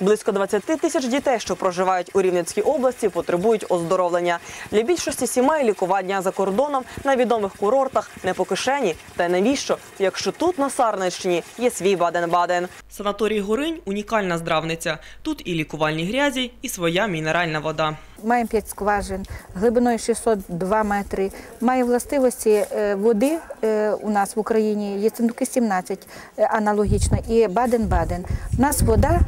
Близько 20 тисяч дітей, що проживають у Рівненській області, потребують оздоровлення. Для більшості сімей лікування за кордоном на відомих курортах не по кишені. Та й навіщо, якщо тут на Сарненщині є свій Баден-Баден. Санаторій Горинь унікальна здравниця. Тут і лікувальні грязі, і своя мінеральна вода. Маємо 5 скважин глибиною 602 метри. Має властивості е, води е, у нас в Україні, є цинуки 17 е, аналогічно, і Баден-Баден. У нас вода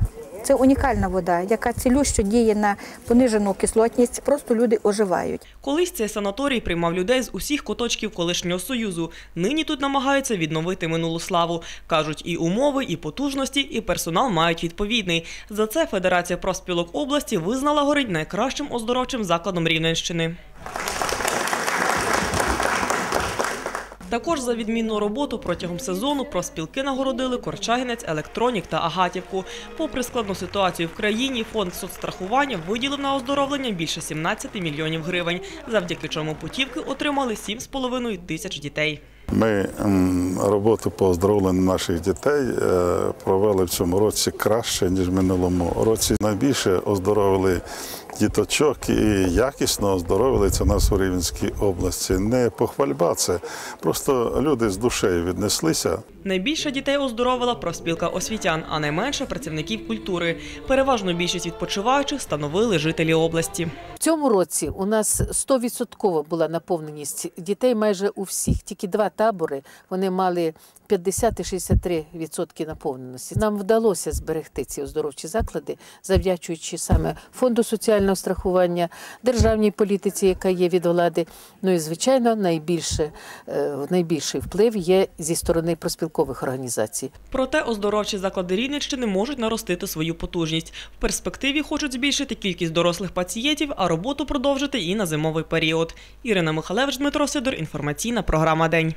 це унікальна вода, яка цілющо діє на понижену кислотність, просто люди оживають. Колись цей санаторій приймав людей з усіх куточків колишнього союзу. Нині тут намагаються відновити минулу славу. кажуть, і умови, і потужності, і персонал мають відповідний. За це Федерація профспілок області визнала горить найкращим оздоровчим закладом Рівненщини. Також за відмінну роботу протягом сезону профспілки нагородили Корчагінець, Електронік та Агатівку. Попри складну ситуацію в країні, фонд соцстрахування виділив на оздоровлення більше 17 мільйонів гривень, завдяки чому путівки отримали 7,5 тисяч дітей. Ми роботу по оздоровленню наших дітей е, провели в цьому році краще, ніж в минулому році. Найбільше оздоровили діточок і якісно оздоровили це в нас у Рівненській області. Не похвальба, це просто люди з душею віднеслися. Найбільше дітей оздоровила профспілка освітян, а найменше працівників культури. Переважну більшість відпочиваючих становили жителі області. В цьому році у нас 100% була наповненість дітей майже у всіх. Тільки два табори вони мали 50 і 63% відсотки наповненості. Нам вдалося зберегти ці оздоровчі заклади, завдячуючи саме фонду соціального страхування, державній політиці, яка є від влади. Ну і звичайно, найбільше, е, найбільший вплив є зі сторони проспілкових організацій. Проте оздоровчі заклади Рівненщини можуть наростити свою потужність. В перспективі хочуть збільшити кількість дорослих пацієнтів, а роботу продовжити і на зимовий період. Ірина Михалевич, Дмитро Сидор. Інформаційна програма День.